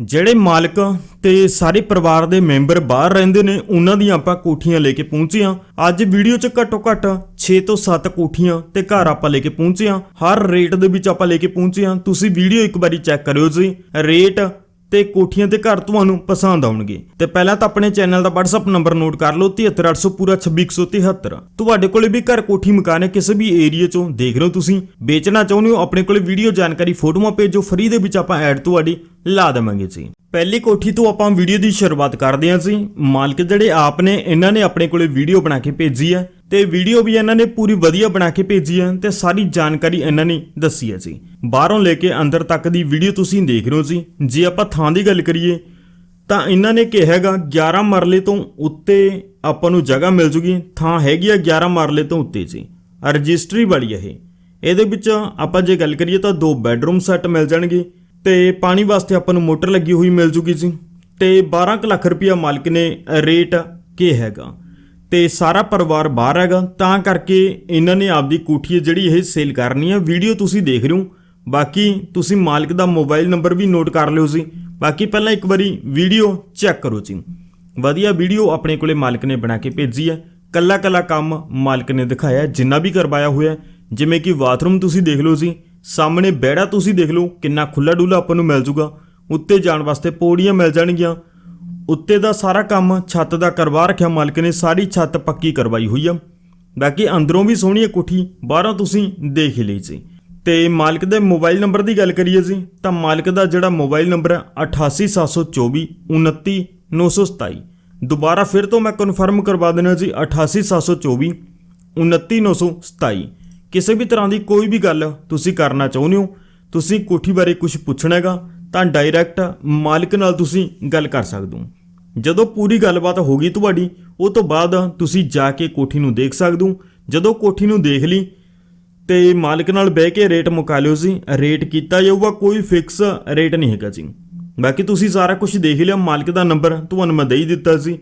ਜਿਹੜੇ ਮਾਲਕ ਤੇ ਸਾਰੇ ਪਰਿਵਾਰ ਦੇ ਮੈਂਬਰ ਬਾਹਰ ਰਹਿੰਦੇ ਨੇ, ਉਹਨਾਂ ਦੀਆਂ ਆਪਾਂ ਕੋਠੀਆਂ ਲੈ ਕੇ ਪਹੁੰਚੇ ਹਾਂ। ਅੱਜ ਵੀਡੀਓ 'ਚ ਘੱਟੋ ਘੱਟ 6 ਤੋਂ 7 ਕੋਠੀਆਂ ਤੇ ਘਰ ਆਪਾਂ ਲੈ ਕੇ ਪਹੁੰਚੇ ਹਾਂ। ਹਰ ਰੇਟ ਦੇ ਵਿੱਚ ਆਪਾਂ ਲੈ ਕੇ ਪਹੁੰਚੇ ਹਾਂ। ਤੁਸੀਂ ਵੀਡੀਓ ਇੱਕ ਵਾਰੀ ਚੈੱਕ ਕਰਿਓ ਜੀ। ਰੇਟ ਤੇ ਕੋਠੀਆਂ ਤੇ ਘਰ ਤੁਹਾਨੂੰ ਪਸੰਦ ਆਉਣਗੇ। ਤੇ ਪਹਿਲਾਂ ਤਾਂ ਆਪਣੇ ਚੈਨਲ ਦਾ WhatsApp ਨੰਬਰ ਨੋਟ ਕਰ ਲਓ 73800 ਪੂਰਾ 26173 ਤੁਹਾਡੇ ਕੋਲੇ ਵੀ ਘਰ ਕੋਠੀ, ਮਕਾਨ ਹੈ ਕਿਸੇ ਵੀ ਏਰੀਆ ਚੋਂ ਦੇਖ ਰਹੇ ਹੋ ਤੁਸੀਂ। ਵੇਚਣਾ ਚਾਹੁੰਦੇ ਹੋ, ਆਪਣੇ ਕੋਲੇ ਵੀਡੀਓ ਜਾਣਕਾਰੀ, ਫੋਟੋਆਂ ਭੇਜੋ ਫ੍ਰੀ ਦੇ ਵਿੱਚ ਆਪਾਂ ਐਡ ਤੁਹਾਡੀ ਲਾ ਦੇਵਾਂਗੇ ਜੀ। ਪਹਿਲੀ ਕੋਠੀ ਤੋਂ ਆਪਾਂ ਵੀਡੀਓ ਦੀ ਸ਼ੁਰੂਆਤ ਕਰਦੇ ਹਾਂ ਜੀ। ਮਾਲਕ ਜਿਹੜੇ ਆਪ ਨੇ, ਇਹਨਾਂ ਨੇ ਆਪਣੇ ਕੋਲੇ ਵੀਡੀਓ ਬਣਾ ਕੇ ਭੇਜੀ ਹੈ ਤੇ ਵੀਡੀਓ ਵੀ ਇਹਨਾਂ ਨੇ ਪੂਰੀ ਵਧੀਆ ਬਣਾ ਕੇ ਭੇਜੀ ਹੈ ਤੇ ਸਾਰੀ ਜਾਣਕਾਰੀ ਇਹਨਾਂ ਨੇ ਦੱਸੀ ਹੈ ਜੀ। ਬਾਹਰੋਂ ਲੈ ਕੇ ਅੰਦਰ ਤੱਕ ਦੀ ਵੀਡੀਓ ਤੁਸੀਂ ਦੇਖ ਰਹੇ ਹੋ ਜੀ। ਜੇ ਆਪਾਂ ਥਾਂ ਦੀ ਗੱਲ ਕਰੀਏ, ਤਾਂ ਇਹਨਾਂ ਨੇ ਕਿਹਾ ਹੈਗਾ 11 ਮਰਲੇ ਤੋਂ ਉੱਤੇ ਆਪਾਂ ਨੂੰ ਜਗ੍ਹਾ ਮਿਲ ਜੂਗੀ। ਥਾਂ ਹੈਗੀ ਆ 11 ਮਰਲੇ ਤੋਂ ਉੱਤੇ ਜੀ। ਰਜਿਸਟਰੀ ਵਾਲੀ ਹੈ ਇਹ। ਇਹਦੇ ਵਿੱਚ ਆਪਾਂ ਜੇ ਗੱਲ ਕਰੀਏ ਤਾਂ ਦੋ ਬੈੱਡਰੂਮ ਸੈੱਟ ਮਿਲ ਜਾਣਗੇ। ਤੇ ਪਾਣੀ ਵਾਸਤੇ ਆਪਾਂ ਨੂੰ ਮੋਟਰ ਲੱਗੀ ਹੋਈ ਮਿਲ ਜੂਗੀ ਜੀ। ਤੇ 12 ਕੁ ਲੱਖ ਰੁਪਇਆ ਮਾਲਕ ਨੇ ਰੇਟ ਕੀ ਹੈਗਾ। ਤੇ ਸਾਰਾ ਪਰਿਵਾਰ ਬਾਹਰ ਹੈਗਾ। ਤਾਂ ਕਰਕੇ ਇਹਨਾਂ ਨੇ ਆਪਦੀ ਕੋਠੀ ਜਿਹੜੀ ਇਹ ਸੇਲ ਕਰਨੀ ਹੈ। ਵੀਡੀਓ ਤੁਸੀਂ ਦੇਖ ਰਹੇ ਹੋ। ਬਾਕੀ ਤੁਸੀਂ ਮਾਲਕ ਦਾ ਮੋਬਾਈਲ ਨੰਬਰ ਵੀ ਨੋਟ ਕਰ ਲਿਓ ਜੀ। ਬਾਕੀ ਪਹਿਲਾਂ ਇੱਕ ਵਾਰੀ ਵੀਡੀਓ ਚੈੱਕ ਕਰੋ ਜੀ। ਵਧੀਆ ਵੀਡੀਓ ਆਪਣੇ ਕੋਲੇ ਮਾਲਕ ਨੇ ਬਣਾ ਕੇ ਭੇਜੀ ਹੈ। ਕੱਲਾ ਕੱਲਾ ਕੰਮ ਮਾਲਕ ਨੇ ਦਿਖਾਇਆ, ਜਿੰਨਾ ਵੀ ਕਰਵਾਇਆ ਹੋਇਆ। ਜਿਵੇਂ ਕਿ ਬਾਥਰੂਮ ਤੁਸੀਂ ਦੇਖ ਲਓ ਜੀ। ਸਾਹਮਣੇ ਬੈੜਾ ਤੁਸੀਂ ਦੇਖ ਲਓ, ਕਿੰਨਾ ਖੁੱਲਾ ਡੁੱਲਾ ਆਪਾਂ ਨੂੰ ਮਿਲ ਜੂਗਾ। ਉੱਤੇ ਜਾਣ ਵਾਸਤੇ ਪੌੜੀਆਂ ਮਿਲ ਜਾਣਗੀਆਂ। ਉੱਤੇ ਦਾ ਸਾਰਾ ਕੰਮ ਛੱਤ ਦਾ ਕਰਵਾ ਰੱਖਿਆ ਮਾਲਕ ਨੇ, ਸਾਰੀ ਛੱਤ ਪੱਕੀ ਕਰਵਾਈ ਹੋਈ ਆ। ਬਾਕੀ ਅੰਦਰੋਂ ਵੀ ਸੋਹਣੀ ਹੈ ਕੋਠੀ, ਬਾਹਰੋਂ ਤੁਸੀਂ ਦੇਖ ਹੀ ਲਈ ਜੀ ਤੇ ਮਾਲਕ ਦੇ ਮੋਬਾਈਲ ਨੰਬਰ ਦੀ ਗੱਲ ਕਰੀਏ ਜੀ, ਤਾਂ ਮਾਲਕ ਦਾ ਜਿਹੜਾ ਮੋਬਾਈਲ ਨੰਬਰ ਹੈ 88724 29927 ਦੁਬਾਰਾ ਫਿਰ ਤੋਂ ਮੈਂ ਕਨਫਰਮ ਕਰਵਾ ਦੇਣਾ ਜੀ 88724 29927 ਕਿਸੇ ਵੀ ਤਰ੍ਹਾਂ ਦੀ ਕੋਈ ਵੀ ਗੱਲ ਤੁਸੀਂ ਕਰਨਾ ਚਾਹੁੰਦੇ ਹੋ, ਤੁਸੀਂ ਕੋਠੀ ਬਾਰੇ ਕੁਝ ਪੁੱਛਣਾ ਹੈਗਾ, ਤਾਂ ਡਾਇਰੈਕਟ ਮਾਲਕ ਨਾਲ ਤੁਸੀਂ ਗੱਲ ਕਰ ਸਕਦੇ ਹੋ। ਜਦੋਂ ਪੂਰੀ ਗੱਲਬਾਤ ਹੋ ਗਈ ਤੁਹਾਡੀ, ਉਹ ਤੋਂ ਬਾਅਦ ਤੁਸੀਂ ਜਾ ਕੇ ਕੋਠੀ ਨੂੰ ਦੇਖ ਸਕਦੇ ਹੋ। ਜਦੋਂ ਕੋਠੀ ਨੂੰ ਦੇਖ ਲਈ, ਤੇ ਮਾਲਕ ਨਾਲ ਬਹਿ ਕੇ ਰੇਟ ਮੁਕਾ ਲਿਓ ਜੀ। ਰੇਟ ਕੀਤਾ ਜਾਊਗਾ, ਕੋਈ ਫਿਕਸ ਰੇਟ ਨਹੀਂ ਹੈਗਾ ਜੀ। ਬਾਕੀ ਤੁਸੀਂ ਸਾਰਾ ਕੁਝ ਦੇਖ ਲਿਆ, ਮਾਲਕ ਦਾ ਨੰਬਰ ਤੁਹਾਨੂੰ ਮੈਂ ਦੇ ਹੀ ਦਿੱਤਾ ਸੀ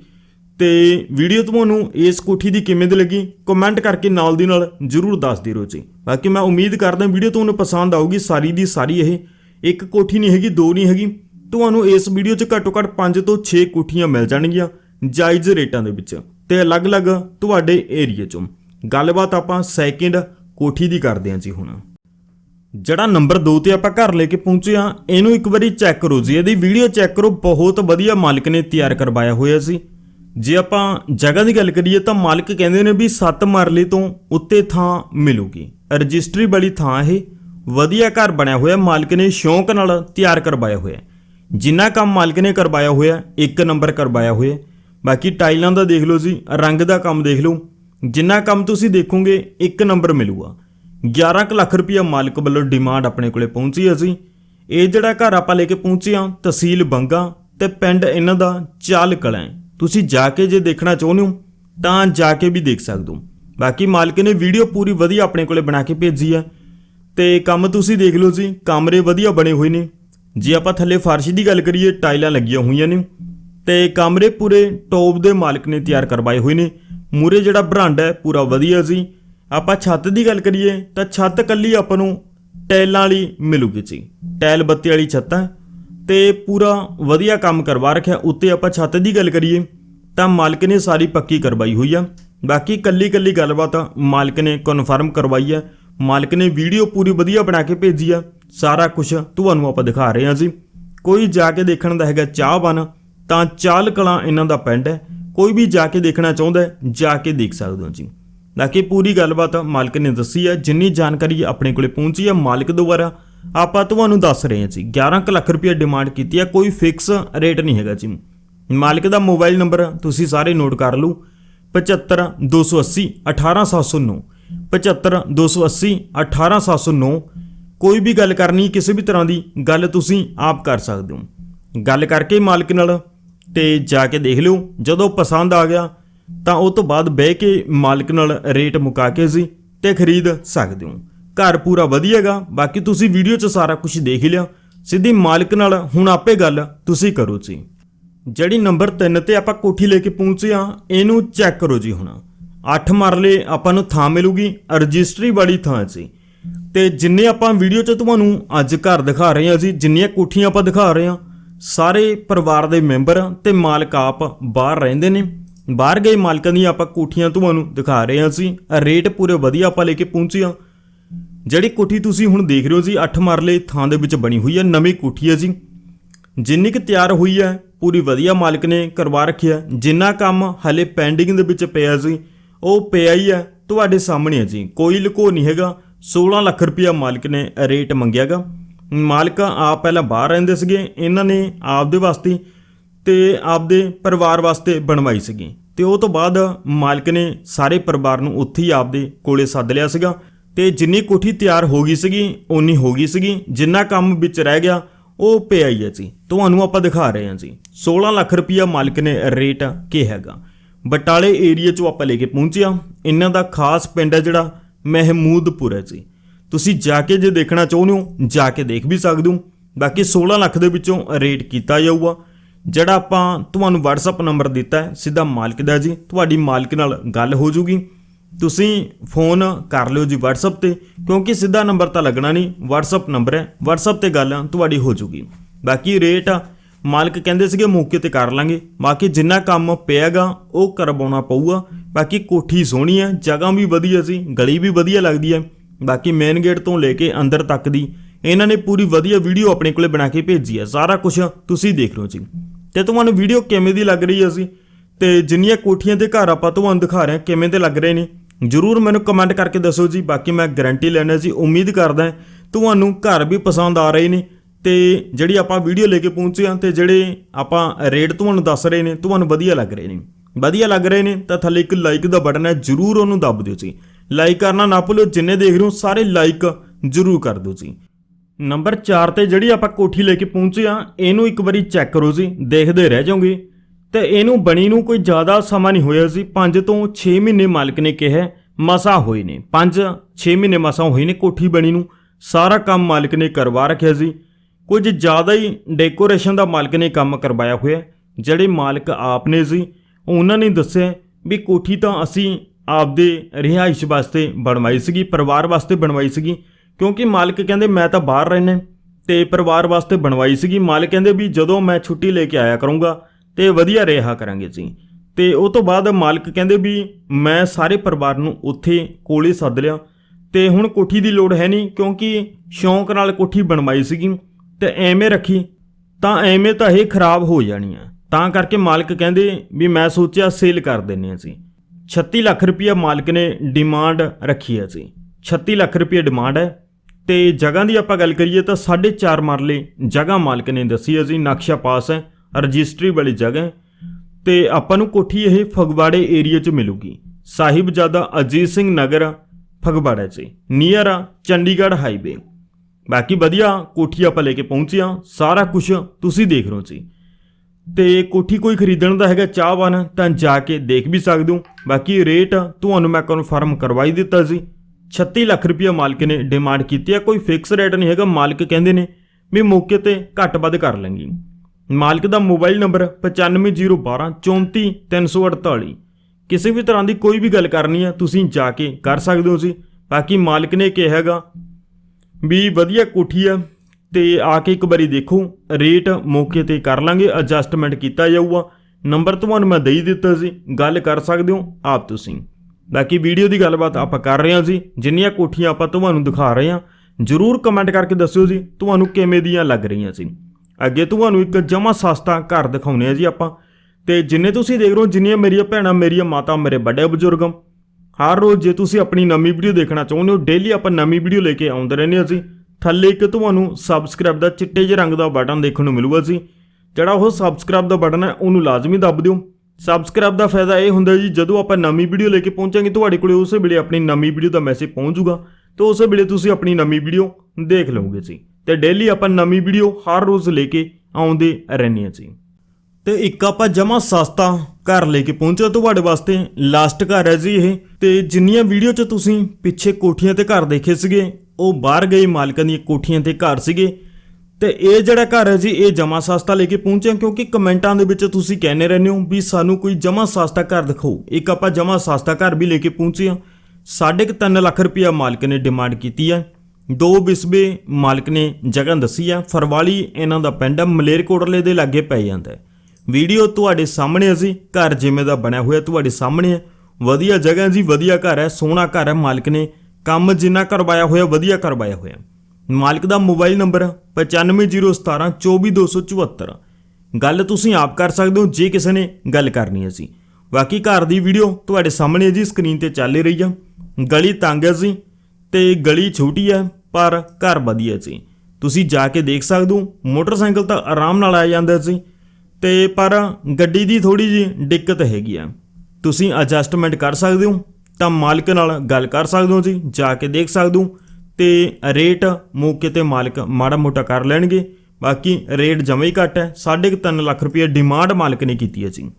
ਤੇ ਵੀਡੀਓ ਤੁਹਾਨੂੰ ਇਸ ਕੋਠੀ ਦੀ ਕਿਵੇਂ ਦੀ ਲੱਗੀ ਕਮੈਂਟ ਕਰਕੇ ਨਾਲ ਦੀ ਨਾਲ ਜਰੂਰ ਦੱਸ ਦਿਓ ਜੀ। ਬਾਕੀ ਮੈਂ ਉਮੀਦ ਕਰਦਾ ਵੀਡੀਓ ਤੁਹਾਨੂੰ ਪਸੰਦ ਆਊਗੀ, ਸਾਰੀ ਦੀ ਸਾਰੀ ਇਹ। ਇੱਕ ਕੋਠੀ ਨਹੀਂ ਹੈਗੀ, ਦੋ ਨਹੀਂ ਹੈਗੀ। ਤੁਹਾਨੂੰ ਇਸ ਵੀਡੀਓ 'ਚ ਘੱਟੋ ਘੱਟ 5 ਤੋਂ 6 ਕੋਠੀਆਂ ਮਿਲ ਜਾਣਗੀਆਂ, ਜਾਇਜ਼ ਰੇਟਾਂ ਦੇ ਵਿੱਚ। ਤੇ ਅਲੱਗ-ਅਲੱਗ ਤੁਹਾਡੇ ਏਰੀਆ 'ਚੋਂ। ਗੱਲਬਾਤ ਆਪਾਂ ਸੈਕਿੰਡ ਕੋਠੀ ਦੀ ਕਰਦੇ ਹਾਂ ਜੀ ਹੁਣ। ਜਿਹੜਾ ਨੰਬਰ 2 ਤੇ ਆਪਾਂ ਘਰ ਲੈ ਕੇ ਪਹੁੰਚੇ ਆ ਇਹਨੂੰ ਇੱਕ ਵਾਰੀ ਚੈੱਕ ਕਰੋ ਜੀ। ਇਹਦੀ ਵੀਡੀਓ ਚੈੱਕ ਕਰੋ, ਬਹੁਤ ਵਧੀਆ ਮਾਲਕ ਨੇ ਤਿਆਰ ਕਰਵਾਇਆ ਹੋਇਆ ਸੀ। ਜੇ ਆਪਾਂ ਜਗ੍ਹਾ ਦੀ ਗੱਲ ਕਰੀਏ ਤਾਂ ਮਾਲਕ ਕਹਿੰਦੇ ਨੇ ਵੀ 7 ਮਰਲੇ ਤੋਂ ਉੱਤੇ ਥਾਂ ਮਿਲੂਗੀ। ਰਜਿਸਟਰੀ ਵਾਲੀ ਥਾਂ ਇਹ ਵਧੀਆ ਘਰ ਬਣਿਆ ਹੋਇਆ ਮਾਲਕ ਨੇ ਸ਼ੌਂਕ ਨਾਲ ਤਿਆਰ ਕਰਵਾਇਆ ਹੋਇਆ ਜਿੰਨਾ ਕੰਮ ਮਾਲਕ ਨੇ ਕਰਵਾਇਆ ਹੋਇਆ ਇੱਕ ਨੰਬਰ ਕਰਵਾਇਆ ਹੋਇਆ ਬਾਕੀ ਟਾਈਲਾਂ ਦਾ ਦੇਖ ਲਓ ਜੀ, ਰੰਗ ਦਾ ਕੰਮ ਦੇਖ ਲਓ। ਜਿੰਨਾ ਕੰਮ ਤੁਸੀਂ ਦੇਖੋਗੇ, ਇੱਕ ਨੰਬਰ ਮਿਲੂਗਾ। 11 ਕੁ ਲੱਖ ਰੁਪਇਆ ਮਾਲਕ ਵੱਲੋਂ ਡਿਮਾਂਡ ਆਪਣੇ ਕੋਲੇ ਪਹੁੰਚੀ ਅਸੀਂ ਇਹ ਜਿਹੜਾ ਘਰ ਆਪਾਂ ਲੈ ਕੇ ਪਹੁੰਚੇ ਹਾਂ, ਤਹਿਸੀਲ ਬੰਗਾ ਤੇ ਪਿੰਡ ਇਹਨਾਂ ਦਾ ਚਾਲ ਕਲਾਂ ਹੈ। ਤੁਸੀਂ ਜਾ ਕੇ ਜੇ ਦੇਖਣਾ ਚਾਹੁੰਦੇ ਹੋ, ਤਾਂ ਜਾ ਕੇ ਵੀ ਦੇਖ ਸਕਦੇ ਹੋ। ਬਾਕੀ ਮਾਲਕ ਨੇ ਵੀਡੀਓ ਪੂਰੀ ਵਧੀਆ ਆਪਣੇ ਕੋਲੇ ਬਣਾ ਕੇ ਭੇਜੀ ਹੈ। ਤੇ ਕੰਮ ਤੁਸੀਂ ਦੇਖ ਲਓ ਜੀ, ਕਮਰੇ ਵਧੀਆ ਬਣੇ ਹੋਏ ਨੇ। ਜੇ ਆਪਾਂ ਥੱਲੇ ਫਰਸ਼ ਦੀ ਗੱਲ ਕਰੀਏ, ਟਾਈਲਾਂ ਲੱਗੀਆਂ ਹੋਈਆਂ ਨੇ। ਤੇ ਕਮਰੇ ਪੂਰੇ ਟੌਪ ਦੇ ਮਾਲਕ ਨੇ ਤਿਆਰ ਕਰਵਾਏ ਹੋਏ ਨੇ। ਮੂਰੇ ਜਿਹੜਾ ਬਰਾਂਡਾ ਹੈ, ਪੂਰਾ ਵਧੀਆ ਜੀ। ਆਪਾਂ ਛੱਤ ਦੀ ਗੱਲ ਕਰੀਏ, ਤਾਂ ਛੱਤ ਕੱਲੀ ਆਪਾਂ ਨੂੰ ਟੈਲਾਂ ਵਾਲੀ ਮਿਲੂਗੀ ਜੀ। ਟੈਲ ਬੱਤੀ ਵਾਲੀ ਛੱਤਾਂ ਤੇ ਪੂਰਾ ਵਧੀਆ ਕੰਮ ਕਰਵਾ ਰੱਖਿਆ। ਉੱਤੇ ਆਪਾਂ ਛੱਤ ਦੀ ਗੱਲ ਕਰੀਏ, ਤਾਂ ਮਾਲਕ ਨੇ ਸਾਰੀ ਪੱਕੀ ਕਰਵਾਈ ਹੋਈ ਆ। ਬਾਕੀ ਕੱਲੀ ਕੱਲੀ ਗੱਲਬਾਤ ਮਾਲਕ ਨੇ ਕਨਫਰਮ ਕਰਵਾਈ ਆ। ਮਾਲਕ ਨੇ ਵੀਡੀਓ ਪੂਰੀ ਵਧੀਆ ਬਣਾ ਕੇ ਭੇਜੀ ਆ। ਸਾਰਾ ਕੁਝ ਤੁਹਾਨੂੰ ਆਪਾਂ ਦਿਖਾ ਰਹੇ ਹਾਂ ਜੀ। ਕੋਈ ਜਾ ਕੇ ਦੇਖਣ ਦਾ ਹੈਗਾ ਚਾਹਵਾਨ, ਤਾਂ ਚਾਲ ਕਲਾਂ ਇਹਨਾਂ ਦਾ ਪਿੰਡ ਹੈ। ਕੋਈ ਵੀ ਜਾ ਕੇ ਦੇਖਣਾ ਚਾਹੁੰਦਾ ਹੈ, ਜਾ ਕੇ ਦੇਖ ਸਕਦੇ ਹੋ ਜੀ। ਬਾਕੀ ਪੂਰੀ ਗੱਲਬਾਤ ਮਾਲਕ ਨੇ ਦੱਸੀ ਹੈ ਜਿੰਨੀ ਜਾਣਕਾਰੀ ਆਪਣੇ ਕੋਲੇ ਪਹੁੰਚੀ ਹੈ ਮਾਲਕ ਦੁਆਰਾ ਆਪਾਂ ਤੁਹਾਨੂੰ ਦੱਸ ਰਹੇ ਹਾਂ ਜੀ 11 ਕੁ ਲੱਖ ਰੁਪਏ ਡਿਮਾਂਡ ਕੀਤੀ ਹੈ ਕੋਈ ਫਿਕਸ ਰੇਟ ਨਹੀਂ ਹੈਗਾ ਜੀ। ਮਾਲਕ ਦਾ ਮੋਬਾਈਲ ਨੰਬਰ ਤੁਸੀਂ ਸਾਰੇ ਨੋਟ ਕਰ ਲਓ 75 280 18709 75 280 18709 ਕੋਈ ਵੀ ਗੱਲ ਕਰਨੀ ਕਿਸੇ ਵੀ ਤਰ੍ਹਾਂ ਦੀ, ਗੱਲ ਤੁਸੀਂ ਆਪ ਕਰ ਸਕਦੇ ਹੋ। ਗੱਲ ਕਰਕੇ ਮਾਲਕ ਨਾਲ ਤੇ ਜਾ ਕੇ ਦੇਖ ਲਿਓ, ਜਦੋਂ ਪਸੰਦ ਆ ਗਿਆ, ਤਾਂ ਉਹ ਤੋਂ ਬਾਅਦ ਬਹਿ ਕੇ ਮਾਲਕ ਨਾਲ ਰੇਟ ਮੁਕਾ ਕੇ ਜੀ ਤੇ ਖਰੀਦ ਸਕਦੇ ਹੋ। ਘਰ ਪੂਰਾ ਵਧੀਆਗਾ, ਬਾਕੀ ਤੁਸੀਂ ਵੀਡੀਓ 'ਚ ਸਾਰਾ ਕੁਝ ਦੇਖ ਲਿਆ। ਸਿੱਧੀ ਮਾਲਕ ਨਾਲ ਹੁਣ ਆਪੇ ਗੱਲ ਤੁਸੀਂ ਕਰੋ ਜੀ। ਜਿਹੜੀ ਨੰਬਰ 3 ਤੇ ਆਪਾਂ ਕੋਠੀ ਲੈ ਕੇ ਪਹੁੰਚੇ ਆ ਇਹਨੂੰ ਚੈੱਕ ਕਰੋ ਜੀ ਹੁਣ। 8 ਮਰਲੇ ਆਪਾਂ ਨੂੰ ਥਾਂ ਮਿਲੂਗੀ, ਰਜਿਸਟਰੀ ਵਾਲੀ ਥਾਂ 'ਚ ਤੇ ਜਿੰਨੇ ਆਪਾਂ ਵੀਡੀਓ 'ਚ ਤੁਹਾਨੂੰ ਅੱਜ ਘਰ ਦਿਖਾ ਰਹੇ ਹਾਂ ਜੀ, ਜਿੰਨੀਆਂ ਕੋਠੀਆਂ ਆਪਾਂ ਦਿਖਾ ਰਹੇ ਹਾਂ, ਸਾਰੇ ਪਰਿਵਾਰ ਦੇ ਮੈਂਬਰ ਤੇ ਮਾਲਕ ਆਪ ਬਾਹਰ ਰਹਿੰਦੇ ਨੇ। ਬਾਹਰ ਗਏ ਮਾਲਕਾਂ ਦੀਆਂ ਆਪਾਂ ਕੋਠੀਆਂ ਤੁਹਾਨੂੰ ਦਿਖਾ ਰਹੇ ਹਾਂ ਅਸੀਂ ਰੇਟ ਪੂਰੇ ਵਧੀਆ ਆਪਾਂ ਲੈ ਕੇ ਪਹੁੰਚੇ ਹਾਂ। ਜਿਹੜੀ ਕੋਠੀ ਤੁਸੀਂ ਹੁਣ ਦੇਖ ਰਹੇ ਹੋ ਜੀ 8 ਮਰਲੇ ਥਾਂ ਦੇ ਵਿੱਚ ਬਣੀ ਹੋਈ ਹੈ, ਨਵੀਂ ਕੋਠੀ ਹੈ ਜੀ। ਜਿੰਨੀ ਕੁ ਤਿਆਰ ਹੋਈ ਹੈ, ਪੂਰੀ ਵਧੀਆ ਮਾਲਕ ਨੇ ਕਰਵਾ ਰੱਖਿਆ ਜਿੰਨਾ ਕੰਮ ਹਲੇ ਪੈਂਡਿੰਗ ਦੇ ਵਿੱਚ ਪਿਆ ਸੀ ਉਹ ਪਿਆ ਹੀ ਹੈ, ਤੁਹਾਡੇ ਸਾਹਮਣੇ ਹੈ ਜੀ। ਕੋਈ ਲੁਕੋ ਨਹੀਂ ਹੈਗਾ 16 ਲੱਖ ਰੁਪਇਆ ਮਾਲਕ ਨੇ ਰੇਟ ਮੰਗਿਆਗਾ। ਮਾਲਕ ਆਪ ਪਹਿਲਾਂ ਬਾਹਰ ਰਹਿੰਦੇ ਸੀਗੇ, ਇਹਨਾਂ ਨੇ ਆਪਦੇ ਵਾਸਤੇ ਤੇ ਆਪਦੇ ਪਰਿਵਾਰ ਵਾਸਤੇ ਬਣਵਾਈ ਸੀਗੀ। ਤੇ ਉਹ ਤੋਂ ਬਾਅਦ ਮਾਲਕ ਨੇ ਸਾਰੇ ਪਰਿਵਾਰ ਨੂੰ ਉੱਥੇ ਹੀ ਆਪਦੇ ਕੋਲੇ ਸੱਦ ਲਿਆ ਸੀਗਾ। ਤੇ ਜਿੰਨੀ ਕੋਠੀ ਤਿਆਰ ਹੋ ਗਈ ਸੀਗੀ, ਓਨੀ ਹੋ ਗਈ ਸੀਗੀ। ਜਿੰਨਾ ਕੰਮ ਵਿੱਚ ਰਹਿ ਗਿਆ, ਉਹ ਪਿਆ ਹੀ ਹੈ ਜੀ। ਤੁਹਾਨੂੰ ਆਪਾਂ ਦਿਖਾ ਰਹੇ ਹਾਂ ਜੀ। 16 ਲੱਖ ਰੁਪਇਆ ਮਾਲਕ ਨੇ ਰੇਟ ਕੀ ਹੈਗਾ। ਬਟਾਲੇ ਏਰੀਆ ਚੋਂ ਆਪਾਂ ਲੈ ਕੇ ਪਹੁੰਚਿਆ ਇਹਨਾਂ ਦਾ ਖਾਸ ਪਿੰਡ ਹੈ ਜਿਹੜਾ ਮਹਿਮੂਦਪੁਰ ਹੈ ਜੀ। ਤੁਸੀਂ ਜਾ ਕੇ ਜੇ ਦੇਖਣਾ ਚਾਹੁੰਦੇ ਹੋ, ਜਾ ਕੇ ਦੇਖ ਵੀ ਸਕਦੇ ਹੋ। ਬਾਕੀ 16 ਲੱਖ ਦੇ ਵਿੱਚੋਂ ਰੇਟ ਕੀਤਾ ਜਾਊਗਾ। ਜਿਹੜਾ ਆਪਾਂ ਤੁਹਾਨੂੰ WhatsApp ਨੰਬਰ ਦਿੱਤਾ ਹੈ, ਸਿੱਧਾ ਮਾਲਕ ਦਾ ਜੀ। ਤੁਹਾਡੀ ਮਾਲਕ ਨਾਲ ਗੱਲ ਹੋ ਜੂਗੀ। ਤੁਸੀਂ ਫੋਨ ਕਰ ਲਿਓ ਜੀ WhatsApp ਤੇ, ਕਿਉਂਕਿ ਸਿੱਧਾ ਨੰਬਰ ਤਾਂ ਲੱਗਣਾ ਨਹੀਂ, WhatsApp ਨੰਬਰ ਹੈ। WhatsApp ਤੇ ਗੱਲ ਤੁਹਾਡੀ ਹੋ ਜੂਗੀ। ਬਾਕੀ ਰੇਟ ਮਾਲਕ ਕਹਿੰਦੇ ਸੀਗੇ ਮੌਕੇ ਤੇ ਕਰ ਲਾਂਗੇ। ਬਾਕੀ ਜਿੰਨਾ ਕੰਮ ਪਿਆਗਾ, ਉਹ ਕਰਵਾਉਣਾ ਪਊਗਾ। ਬਾਕੀ ਕੋਠੀ ਸੋਹਣੀ ਹੈ, ਜਗ੍ਹਾ ਵੀ ਵਧੀਆ ਸੀ, ਗਲੀ ਵੀ ਵਧੀਆ ਲੱਗਦੀ ਹੈ। ਬਾਕੀ ਮੇਨ ਗੇਟ ਤੋਂ ਲੈ ਕੇ ਅੰਦਰ ਤੱਕ ਦੀ, ਇਹਨਾਂ ਨੇ ਪੂਰੀ ਵਧੀਆ ਵੀਡੀਓ ਆਪਣੇ ਕੋਲੇ ਬਣਾ ਕੇ ਭੇਜੀ ਹੈ। ਸਾਰਾ ਕੁਝ ਤੁਸੀਂ ਦੇਖ ਲਓ ਜੀ। ਤੇ ਤੁਹਾਨੂੰ ਵੀਡੀਓ ਕਿਵੇਂ ਦੀ ਲੱਗ ਰਹੀ ਹੈ ਸੀ ਤੇ ਜਿੰਨੀਆਂ ਕੋਠੀਆਂ ਦੇ ਘਰ ਆਪਾਂ ਤੁਹਾਨੂੰ ਦਿਖਾ ਰਹੇ ਹਾਂ, ਕਿਵੇਂ ਦੇ ਲੱਗ ਰਹੇ ਨੇ? ਜਰੂਰ ਮੈਨੂੰ ਕਮੈਂਟ ਕਰਕੇ ਦੱਸੋ ਜੀ, ਬਾਕੀ ਮੈਂ ਗਾਰੰਟੀ ਲੈਣਾ ਜੀ, ਉਮੀਦ ਕਰਦਾ ਤੁਹਾਨੂੰ ਘਰ ਵੀ ਪਸੰਦ ਆ ਰਹੇ ਨੇ ਤੇ ਜਿਹੜੀ ਆਪਾਂ ਵੀਡੀਓ ਲੈ ਕੇ ਪਹੁੰਚੇ ਹਾਂ ਤੇ ਜਿਹੜੇ ਆਪਾਂ ਰੇਟ ਤੁਹਾਨੂੰ ਦੱਸ ਰਹੇ ਨੇ ਤੁਹਾਨੂੰ ਵਧੀਆ ਲੱਗ ਰਹੇ ਨੇ। ਵਧੀਆ ਲੱਗ ਰਹੇ ਨੇ, ਤਾਂ ਥੱਲੇ ਇੱਕ ਲਾਈਕ ਦਾ ਬਟਨ ਹੈ, ਜਰੂਰ ਉਹਨੂੰ ਦੱਬ ਦਿਓ ਜੀ। ਲਾਈਕ ਕਰਨਾ ਨਾ ਭੁੱਲਿਓ ਜਿੰਨੇ ਦੇਖ ਰਹੇ ਹੋ ਸਾਰੇ ਲਾਈਕ ਜਰੂਰ ਕਰ ਦਿਓ ਜੀ। ਨੰਬਰ 4 ਤੇ ਜਿਹੜੀ ਆਪਾਂ ਕੋਠੀ ਲੈ ਕੇ ਪਹੁੰਚੇ ਆ ਇਹਨੂੰ ਇੱਕ ਵਾਰੀ ਚੈੱਕ ਕਰੋ ਜੀ, ਦੇਖਦੇ ਰਹਿ ਜਾਓਗੇ। ਤੇ ਇਹਨੂੰ ਬਣੀ ਨੂੰ ਕੋਈ ਜ਼ਿਆਦਾ ਸਮਾਂ ਨਹੀਂ ਹੋਇਆ ਸੀ। 5 ਤੋਂ 6 ਮਹੀਨੇ ਮਾਲਕ ਨੇ ਕਿਹਾ, ਮਸਾ ਹੋਏ ਨੇ। 5 6 ਮਹੀਨੇ ਮਸਾ ਹੋਏ ਨੇ ਕੋਠੀ ਬਣੀ ਨੂੰ। ਸਾਰਾ ਕੰਮ ਮਾਲਕ ਨੇ ਕਰਵਾ ਰੱਖਿਆ ਸੀ। ਕੁਝ ਜ਼ਿਆਦਾ ਹੀ ਡੈਕੋਰੇਸ਼ਨ ਦਾ ਮਾਲਕ ਨੇ ਕੰਮ ਕਰਵਾਇਆ ਹੋਇਆ, ਜਿਹੜੇ ਮਾਲਕ ਆਪ ਨੇ ਸੀ। ਉਹਨਾਂ ਨੇ ਦੱਸਿਆ ਵੀ ਕੋਠੀ ਤਾਂ ਅਸੀਂ ਆਪਦੇ ਰਿਹਾਇਸ਼ ਵਾਸਤੇ ਬਣਵਾਈ ਸੀਗੀ, ਪਰਿਵਾਰ ਵਾਸਤੇ ਬਣਵਾਈ ਸੀਗੀ, ਕਿਉਂਕਿ ਮਾਲਕ ਕਹਿੰਦੇ, ਮੈਂ ਤਾਂ ਬਾਹਰ ਰਹਿਣਾ ਤੇ ਪਰਿਵਾਰ ਵਾਸਤੇ ਬਣਵਾਈ ਸੀਗੀ। ਮਾਲਕ ਕਹਿੰਦੇ ਵੀ ਜਦੋਂ ਮੈਂ ਛੁੱਟੀ ਲੈ ਕੇ ਆਇਆ ਕਰੂੰਗਾ ਤੇ ਵਧੀਆ ਰਿਹਾ ਕਰਾਂਗੇ ਜੀ। ਤੇ ਉਹ ਤੋਂ ਬਾਅਦ ਮਾਲਕ ਕਹਿੰਦੇ ਵੀ ਮੈਂ ਸਾਰੇ ਪਰਿਵਾਰ ਨੂੰ ਉੱਥੇ ਕੋਲੇ ਸੱਦ ਲਿਆ। ਤੇ ਹੁਣ ਕੋਠੀ ਦੀ ਲੋੜ ਹੈ ਨਹੀਂ ਕਿਉਂਕਿ ਸ਼ੌਂਕ ਨਾਲ ਕੋਠੀ ਬਣਵਾਈ ਸੀਗੀ। ਤੇ ਐਵੇਂ ਰੱਖੀ ਤਾਂ ਐਵੇਂ ਤਾਂ ਇਹ ਖਰਾਬ ਹੋ ਜਾਣੀ ਆ। ਤਾਂ ਕਰਕੇ ਮਾਲਕ ਕਹਿੰਦੇ ਵੀ ਮੈਂ ਸੋਚਿਆ ਸੇਲ ਕਰ ਦਿੰਨੇ ਅਸੀਂ 36 ਲੱਖ ਰੁਪਇਆ ਮਾਲਕ ਨੇ ਡਿਮਾਂਡ ਰੱਖੀ ਹੈ ਸੀ 36 ਲੱਖ ਰੁਪਇਆ ਡਿਮਾਂਡ ਹੈ। ਤੇ ਜਗ੍ਹਾ ਦੀ ਆਪਾਂ ਗੱਲ ਕਰੀਏ ਤਾਂ 4.5 ਮਰਲੇ ਜਗ੍ਹਾ ਮਾਲਕ ਨੇ ਦੱਸੀ ਹੈ ਜੀ। ਨਕਸ਼ਾ ਪਾਸ ਹੈ। ਰਜਿਸਟਰੀ ਵਾਲੀ ਜਗ੍ਹਾ ਹੈ। ਤੇ ਆਪਾਂ ਨੂੰ ਕੋਠੀ ਇਹ ਫਗਵਾੜੇ ਏਰੀਆ 'ਚ ਮਿਲੂਗੀ। ਸਾਹਿਬਜ਼ਾਦਾ ਅਜੀਤ ਸਿੰਘ ਨਗਰ ਫਗਵਾੜਾ 'ਚ ਨੀਅਰ ਆ ਚੰਡੀਗੜ੍ਹ ਹਾਈਵੇ ਬਾਕੀ ਵਧੀਆ ਕੋਠੀ ਆਪਾਂ ਲੈ ਕੇ ਪਹੁੰਚੇ ਹਾਂ। ਸਾਰਾ ਕੁਝ ਤੁਸੀਂ ਦੇਖ ਰਹੇ ਹੋ ਜੀ। ਤੇ ਕੋਠੀ ਕੋਈ ਖਰੀਦਣ ਦਾ ਹੈਗਾ ਚਾਹਵਾਨ ਤਾਂ ਜਾ ਕੇ ਦੇਖ ਵੀ ਸਕਦੇ ਹੋ। ਬਾਕੀ ਰੇਟ ਤੁਹਾਨੂੰ ਮੈਂ ਕਨਫਰਮ ਕਰਵਾਈ ਦਿੱਤਾ ਜੀ। 36 ਲੱਖ ਰੁਪਇਆ ਮਾਲਕ ਨੇ ਡਿਮਾਂਡ ਕੀਤੀ ਹੈ। ਕੋਈ ਫਿਕਸ ਰੇਟ ਨਹੀਂ ਹੈਗਾ। ਮਾਲਕ ਕਹਿੰਦੇ ਨੇ ਵੀ ਮੌਕੇ ਤੇ ਘੱਟ ਵੱਧ ਕਰ ਲਾਂਗੇ। ਮਾਲਕ ਦਾ ਮੋਬਾਈਲ ਨੰਬਰ 95012 34348 ਕਿਸੇ ਵੀ ਤਰ੍ਹਾਂ ਦੀ ਕੋਈ ਵੀ ਗੱਲ ਕਰਨੀ ਹੈ ਤੁਸੀਂ ਜਾ ਕੇ ਕਰ ਸਕਦੇ ਹੋ ਜੀ। ਬਾਕੀ ਮਾਲਕ ਨੇ ਕਿਹਾ ਵੀ ਵਧੀਆ ਕੋਠੀ ਆ ਤੇ ਆ ਕੇ ਇੱਕ ਵਾਰੀ ਦੇਖੋ, ਰੇਟ ਮੌਕੇ ਤੇ ਕਰ ਲਾਂਗੇ ਐਡਜਸਟਮੈਂਟ ਕੀਤਾ ਜਾਊਗਾ। ਨੰਬਰ ਤੁਹਾਨੂੰ ਮੈਂ ਦੇਈ ਦਿੱਤਾ ਸੀ ਗੱਲ ਕਰ ਸਕਦੇ ਹੋ ਆਪ ਤੁਸੀਂ। ਬਾਕੀ ਵੀਡੀਓ ਦੀ ਗੱਲਬਾਤ ਆਪਾਂ ਕਰ ਰਹੇ ਹਾਂ ਜੀ, ਜਿੰਨੀਆਂ ਕੋਠੀਆਂ ਆਪਾਂ ਤੁਹਾਨੂੰ ਦਿਖਾ ਰਹੇ ਹਾਂ, ਜਰੂਰ ਕਮੈਂਟ ਕਰਕੇ ਦੱਸਿਓ ਜੀ, ਤੁਹਾਨੂੰ ਕਿਵੇਂ ਦੀਆਂ ਲੱਗ ਰਹੀਆਂ ਸੀ। ਅੱਗੇ ਤੁਹਾਨੂੰ ਇੱਕ ਜਮਾ ਸਸਤਾ ਘਰ ਦਿਖਾਉਨੇ ਆ ਜੀ ਆਪਾਂ। ਤੇ ਜਿੰਨੇ ਤੁਸੀਂ ਦੇਖ ਰਹੇ ਹੋ, ਜਿੰਨੀਆਂ ਮੇਰੀਆਂ ਭੈਣਾਂ, ਮੇਰੀਆਂ ਮਾਤਾ, ਮੇਰੇ ਵੱਡੇ ਬਜ਼ੁਰਗ, ਹਰ ਰੋਜ਼ ਜੇ ਤੁਸੀਂ ਆਪਣੀ ਨਵੀਂ ਵੀਡੀਓ ਦੇਖਣਾ ਚਾਹੁੰਦੇ ਹੋ ਡੇਲੀ ਆਪਾਂ ਨਵੀਂ ਵੀਡੀਓ ਲੈ ਕੇ ਆਉਂਦੇ ਰਹਿੰਦੇ ਹਾਂ ਜੀ। ਥੱਲੇ ਇੱਕ ਤੁਹਾਨੂੰ ਸਬਸਕ੍ਰਾਈਬ ਦਾ ਚਿੱਟੇ ਜਿਹੇ ਰੰਗ ਦਾ ਬਟਨ ਦੇਖਣ ਨੂੰ ਮਿਲੂਗਾ ਜੀ। ਜਿਹੜਾ ਉਹ ਸਬਸਕ੍ਰਾਈਬ ਦਾ ਬਟਨ ਹੈ, ਉਹਨੂੰ ਲਾਜ਼ਮੀ ਦੱਬ ਦਿਓ। ਸਬਸਕ੍ਰਾਈਬ ਦਾ ਫਾਇਦਾ ਇਹ ਹੁੰਦਾ ਜੀ, ਜਦੋਂ ਆਪਾਂ ਨਵੀਂ ਵੀਡੀਓ ਲੈ ਕੇ ਪਹੁੰਚਾਂਗੇ, ਤੁਹਾਡੇ ਕੋਲੇ ਉਸੇ ਵੇਲੇ ਆਪਣੀ ਨਵੀਂ ਵੀਡੀਓ ਦਾ ਮੈਸੇਜ ਪਹੁੰਚ ਜਾਊਗਾ। ਤੇ ਉਸੇ ਵੇਲੇ ਤੁਸੀਂ ਆਪਣੀ ਨਵੀਂ ਵੀਡੀਓ ਦੇਖ ਲਓਗੇ ਜੀ। ਤੇ ਡੇਲੀ ਆਪਾਂ ਨਵੀਂ ਵੀਡੀਓ ਹਰ ਰੋਜ਼ ਲੈ ਕੇ ਆਉਂਦੇ ਰਹਿੰਦੇ ਹਾਂ ਜੀ। ਤੇ ਇੱਕ ਆਪਾਂ ਜਮਾ ਸਸਤਾ ਘਰ ਲੈ ਕੇ ਪਹੁੰਚਿਆ ਤੁਹਾਡੇ ਵਾਸਤੇ ਲਾਸਟ ਘਰ ਹੈ ਜੀ ਇਹ। ਤੇ ਜਿੰਨੀਆਂ ਵੀਡੀਓ 'ਚ ਤੁਸੀਂ ਪਿੱਛੇ ਕੋਠੀਆਂ ਤੇ ਘਰ ਦੇਖੇ ਸੀਗੇ, ਉਹ ਬਾਹਰ ਗਏ ਮਾਲਕਾਂ ਦੀਆਂ ਕੋਠੀਆਂ ਤੇ ਘਰ ਸੀਗੇ। ਤੇ ਇਹ ਜਿਹੜਾ ਘਰ ਹੈ ਜੀ, ਇਹ ਜਮਾ ਸਸਤਾ ਲੈ ਕੇ ਪਹੁੰਚਿਆ ਕਿਉਂਕਿ ਕਮੈਂਟਾਂ ਦੇ ਵਿੱਚ ਤੁਸੀਂ ਕਹਿੰਦੇ ਰਹਿੰਦੇ ਹੋ ਵੀ ਸਾਨੂੰ ਕੋਈ ਜਮਾ ਸਸਤਾ ਘਰ ਦਿਖਾਓ। ਇੱਕ ਆਪਾਂ ਜਮਾ ਸਸਤਾ ਘਰ ਵੀ ਲੈ ਕੇ ਪਹੁੰਚੇ ਹਾਂ। ਸਾਢੇ ਕੁ ਤਿੰਨ ਲੱਖ ਰੁਪਇਆ ਮਾਲਕ ਨੇ ਡਿਮਾਂਡ ਕੀਤੀ ਹੈ। ਦੋ ਬਿਸਬੇ ਮਾਲਕ ਨੇ ਜਗ੍ਹਾ ਦੱਸੀ ਆ। ਫਰਵਾਲੀ ਇਹਨਾਂ ਦਾ ਪਿੰਡ ਆ, ਮਲੇਰਕੋਟਲੇ ਦੇ ਲਾਗੇ ਪੈ ਜਾਂਦਾ ਹੈ। ਵੀਡੀਓ ਤੁਹਾਡੇ ਸਾਹਮਣੇ ਅਸੀਂ ਘਰ ਜਿਵੇਂ ਦਾ ਬਣਿਆ ਹੋਇਆ ਤੁਹਾਡੇ ਸਾਹਮਣੇ ਹੈ ਵਧੀਆ ਜਗ੍ਹਾ ਜੀ ਵਧੀਆ ਘਰ ਹੈ ਸੋਹਣਾ ਘਰ ਹੈ ਮਾਲਕ ਨੇ ਕੰਮ ਜਿੰਨਾ ਕਰਵਾਇਆ ਹੋਇਆ ਵਧੀਆ ਕਰਵਾਇਆ ਹੋਇਆ। ਮਾਲਕ ਦਾ ਮੋਬਾਈਲ ਨੰਬਰ 9501724274 ਗੱਲ ਤੁਸੀਂ ਆਪ ਕਰ ਸਕਦੇ ਹੋ ਜੇ ਕਿਸੇ ਨੇ ਗੱਲ ਕਰਨੀ ਹੈ ਜੀ। ਬਾਕੀ ਘਰ ਦੀ ਵੀਡੀਓ ਤੁਹਾਡੇ ਸਾਹਮਣੇ ਹੈ ਜੀ ਸਕਰੀਨ ਤੇ ਚੱਲ ਰਹੀ ਆ। ਗਲੀ ਤੰਗ ਹੈ ਜੀ ਤੇ ਗਲੀ ਛੋਟੀ ਹੈ। ਪਰ ਘਰ ਵਧੀਆ ਜੀ ਤੁਸੀਂ ਜਾ ਕੇ ਦੇਖ ਸਕਦੇ ਹੋ, ਮੋਟਰਸਾਈਕਲ ਤਾਂ ਆਰਾਮ ਨਾਲ ਆ ਜਾਂਦਾ ਸੀ। ਤੇ ਪਰ ਗੱਡੀ ਦੀ ਥੋੜੀ ਜੀ ਦਿੱਕਤ ਹੈਗੀ ਆ। ਤੁਸੀਂ ਐਡਜਸਟਮੈਂਟ ਕਰ ਸਕਦੇ ਹੋ, ਤਾਂ ਮਾਲਕ ਨਾਲ ਗੱਲ ਕਰ ਸਕਦੇ ਹੋ ਜੀ, ਜਾ ਕੇ ਦੇਖ ਸਕਦੇ ਹੋ। ਤੇ ਰੇਟ ਮੌਕੇ ਤੇ ਮਾਲਕ ਮਾੜਾ ਮੋਟਾ ਕਰ ਲੈਣਗੇ। ਬਾਕੀ ਰੇਟ ਜਮਾ ਹੀ ਘੱਟ ਹੈ 3.5 ਲੱਖ ਰੁਪਏ ਡਿਮਾਂਡ ਮਾਲਕ ਨੇ ਕੀਤੀ ਹੈ ਜੀ।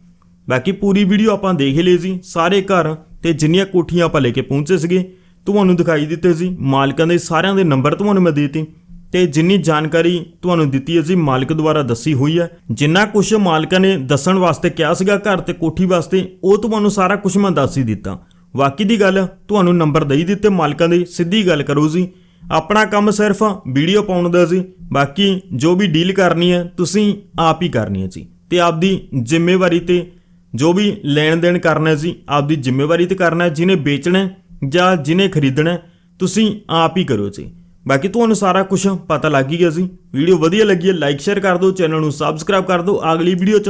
ਬਾਕੀ ਪੂਰੀ ਵੀਡੀਓ ਆਪਾਂ ਦੇਖ ਹੀ ਲਈ ਸੀ, ਸਾਰੇ ਘਰ ਤੇ ਜਿੰਨੀਆਂ ਕੋਠੀਆਂ ਆਪਾਂ ਲੈ ਕੇ ਪਹੁੰਚੇ ਸੀਗੇ ਤੁਹਾਨੂੰ ਦਿਖਾਈ ਦਿੱਤੇ ਸੀ। ਮਾਲਕਾਂ ਦੇ ਸਾਰਿਆਂ ਦੇ ਨੰਬਰ ਤੁਹਾਨੂੰ ਮੈਂ ਦੇਤੀ। ਤੇ ਜਿੰਨੀ ਜਾਣਕਾਰੀ ਤੁਹਾਨੂੰ ਦਿੱਤੀ ਹੈ ਜੀ ਮਾਲਕ ਦੁਆਰਾ ਦੱਸੀ ਹੋਈ ਹੈ। ਜਿੰਨਾ ਕੁਝ ਮਾਲਕਾਂ ਨੇ ਦੱਸਣ ਵਾਸਤੇ ਕਿਹਾ ਸੀਗਾ ਘਰ ਤੇ ਕੋਠੀ ਵਾਸਤੇ, ਉਹ ਤੁਹਾਨੂੰ ਸਾਰਾ ਕੁਝ ਮੈਂ ਦੱਸ ਹੀ ਦਿੱਤਾ। ਬਾਕੀ ਦੀ ਗੱਲ ਤੁਹਾਨੂੰ ਨੰਬਰ ਦੇ ਹੀ ਦਿੱਤੇ, ਮਾਲਕਾਂ ਦੇ ਸਿੱਧੀ ਗੱਲ ਕਰੋ ਜੀ। ਆਪਣਾ ਕੰਮ ਸਿਰਫ ਵੀਡੀਓ ਪਾਉਣ ਦਾ ਸੀ ਬਾਕੀ ਜੋ ਵੀ ਡੀਲ ਕਰਨੀ ਹੈ, ਤੁਸੀਂ ਆਪ ਹੀ ਕਰਨੀ ਹੈ ਜੀ। ਤੇ ਆਪਦੀ ਜ਼ਿੰਮੇਵਾਰੀ ਤੇ ਜੋ ਵੀ ਲੈਣ ਦੇਣ ਕਰਨਾ ਜੀ, ਆਪਦੀ ਜ਼ਿੰਮੇਵਾਰੀ ਤੇ ਕਰਨਾ ਹੈ। ਜਿਹਨੇ ਵੇਚਣਾ ਜਾਂ ਜਿਹਨੇ ਖਰੀਦਣਾ, ਤੁਸੀਂ ਆਪ ਹੀ ਕਰੋ ਜੀ। ਬਾਕੀ ਤੁਹਾਨੂੰ ਸਾਰਾ ਕੁਝ ਪਤਾ ਲੱਗ ਹੀ ਗਿਆ ਸੀ ਵੀਡੀਓ ਵਧੀਆ ਲੱਗੀ ਹੈ ਲਾਈਕ ਸ਼ੇਅਰ ਕਰ ਦਿਓ ਚੈਨਲ ਨੂੰ ਸਬਸਕ੍ਰਾਈਬ ਕਰ ਦਿਓ। ਅਗਲੀ ਵੀਡੀਓ 'ਚ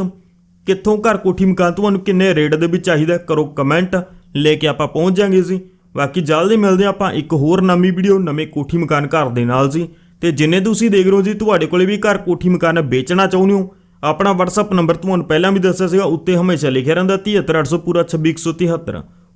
ਕਿੱਥੋਂ ਘਰ ਕੋਠੀ ਮਕਾਨ ਤੁਹਾਨੂੰ ਕਿੰਨੇ ਰੇਟ ਦੇ ਵਿੱਚ ਚਾਹੀਦਾ ਕਰੋ ਕਮੈਂਟ ਲੈ ਕੇ ਆਪਾਂ ਪਹੁੰਚ ਜਾਾਂਗੇ ਜੀ। ਬਾਕੀ ਜਲਦੀ ਮਿਲਦੇ ਹਾਂ ਆਪਾਂ ਇੱਕ ਹੋਰ ਨਵੀਂ ਵੀਡੀਓ, ਨਵੇਂ ਕੋਠੀ ਮਕਾਨ ਘਰ ਦੇ ਨਾਲ ਜੀ। ਤੇ ਜਿੰਨੇ ਤੁਸੀਂ ਦੇਖ ਰਹੇ ਹੋ ਜੀ, ਤੁਹਾਡੇ ਕੋਲੇ ਵੀ ਘਰ ਕੋਠੀ ਮਕਾਨ ਵੇਚਣਾ ਚਾਹੁੰਦੇ ਹੋ, ਆਪਣਾ WhatsApp ਨੰਬਰ ਤੁਹਾਨੂੰ ਪਹਿਲਾਂ ਵੀ ਦੱਸਿਆ ਸੀਗਾ, ਉੱਤੇ ਹਮੇਸ਼ਾ ਲਿਖਿਆ ਰਹਿੰਦਾ 73800 ਪੂਰਾ 26173